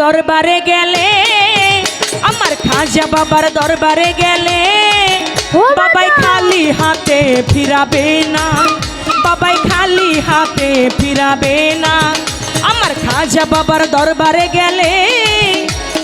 দরবারে গেলে আমার খাজা বাবার দরবারে গেলে বাবাই বাবা! খালি হাতে ফিরাবে না বাবাই খালি হাতে ফিরাবে না আমার খাজা বাবার দরবারে গেলে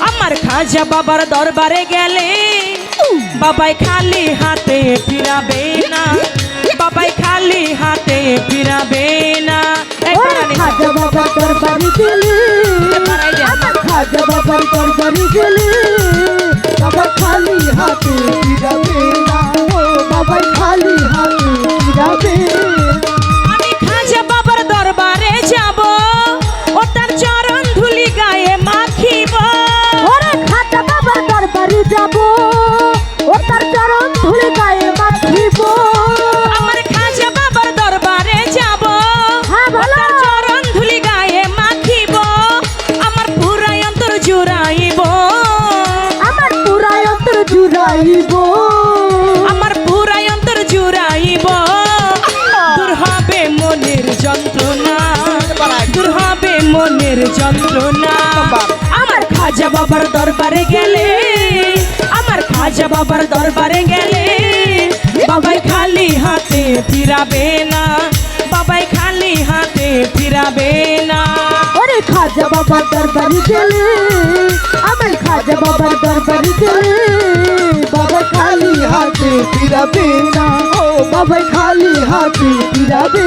আমার খাজা বাবার দরবারে গেলে বাবাই খালি হাতে ফিরাবে দরবারে গেলে বাবা খালি হাতে ফিরাবে না। খালি হাতে অন্তর দূর হবে মনের যন্ত্রণা। দূর হবে মনের যন্ত্রণা। আমার খাজা বাবার দরবারে গেলে, আমার খাজা বাবার দরবারে গেলে, বাবাই খালি হাতে ফিরাবে না। বাবাই খালি হাতে ফিরাবে না। ওরে খাজা বাবার দরবারে গেলে, আমার খাজা বাবার দরবারে গেলে বাবা খালি হাতে ফিরাবে না। ও বাবা খালি হাতে ফিরাবে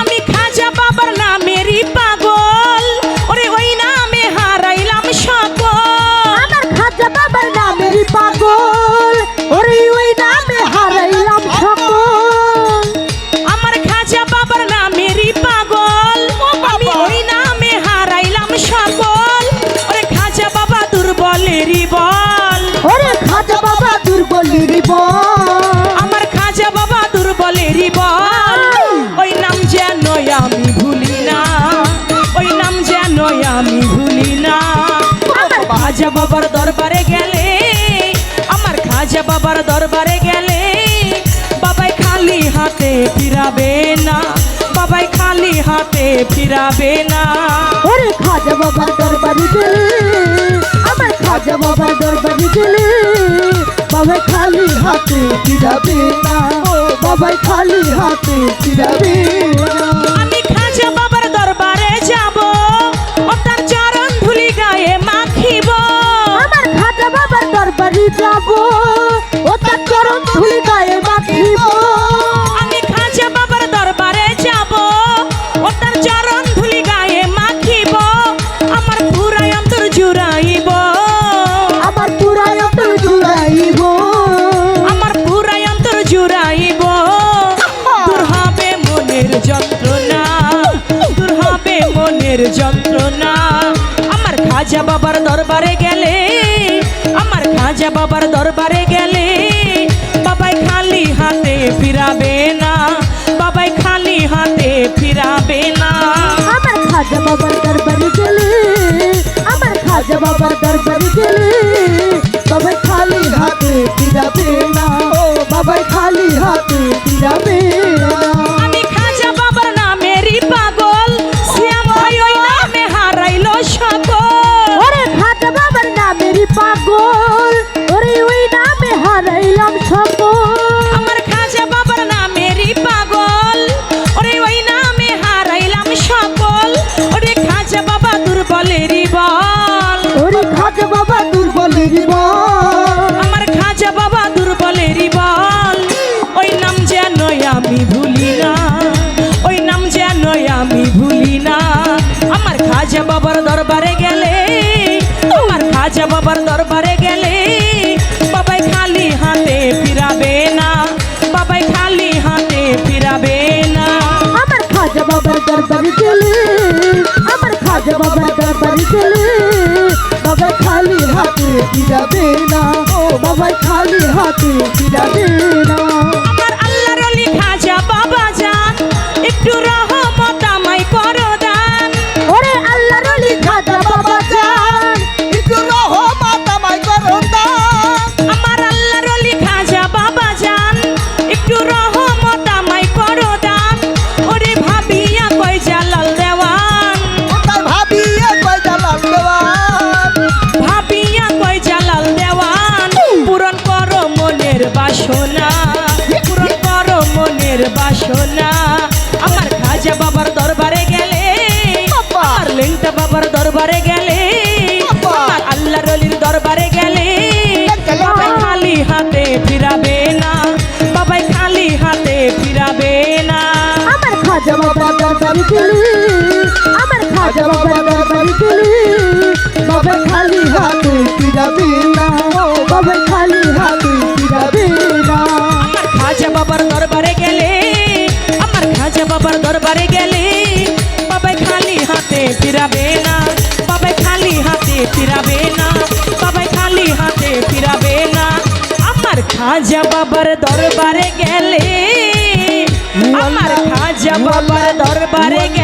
আমি খাজা বাবার নামেরই পাগল। ওরে ওই নামে হারাইলাম সকল। আমার খাজা বাবার নামের পাগল। ওরে ওই নামে হারাইলাম সকল। আমার খাজা বাবার নামেরই পাগল। আমি ওই নামে হারাইলাম সকল। ওরে খাজা বাবা দুর্বলেরই বল। ওরে খাজা বাবা দুর্বলের বল। বাবা দুর্বলেরই বল। ওই নাম যেন আমি ভুলি না। ওই নাম যেন আমি ভুলি না। খাজা বাবার দরবারে গেলে, আমার খাজা বাবার দরবারে গেলে, বাবাই খালি হাতে ফিরাবে না। বাবাই খালি হাতে ফিরাবে না। ওরে খাজা বাবার দরবারে গেলে, আমার খাজা বাবার দরবারে গেলে বাবা খালি হাতে ফিরাবে না। বাবা খালি হাতে ফিরাবে আমি খাজা বাবার দরবারে যাব ও তার চরণ ধুলি গায়ে মাখিব। আমার খাজা বাবার দরবারে যাব ও তার চরণ ধুলি বাবার দরবারে গেলে, আমার খাজা বাবার দরবারে গেলে, বাবাই খালি হাতে ফিরাবে না, বাবাই খালি হাতে ফিরাবে না। আমার খাজা বাবার দরবারে গেলে, আমার খাজা বাবার দরবারে গেলে বাবা খালি হাতে ফিরাবে না ও বাবা খালি হাতে ফিরাবে আমার বাবার দরবারে গেলে বাবাই খালি হাতে ফিরাবে না বাবাই খালি হাতে ফিরাবে না। আমার খাজা বাবার দরবারে গেলে আমার খাজা বাবার দরবারে গেলে বাবা খালি হাতে ফিরাবে না ও বাবা খালি হাতে ফিরাবে না। আমার আল্লাহর খাজা বাবা যান একটু রহমত বাসনা আমার খাজা বাবার দরবারে গেলে। আমার লেংটা বাবার দরবারে গেলে। আমার আল্লাহ রলির দরবারে গেলে। বাবাই খালি হাতে ফিরাবে না বাবাই খালি হাতে ফিরাবে না আমার খাজা বাবার দরবারে গেলে আমার খাজা বাবার দরবারে গেলে বাবার দরবারে গেলে বাবাই খালি হাতে ফিরাবে না বাবাই খালি হাতে ফিরাবে না বাবাই খালি হাতে ফিরাবে না আমার খাজা বাবার দরবারে গেলে আমার খাজা বাবার দরবারে গেলে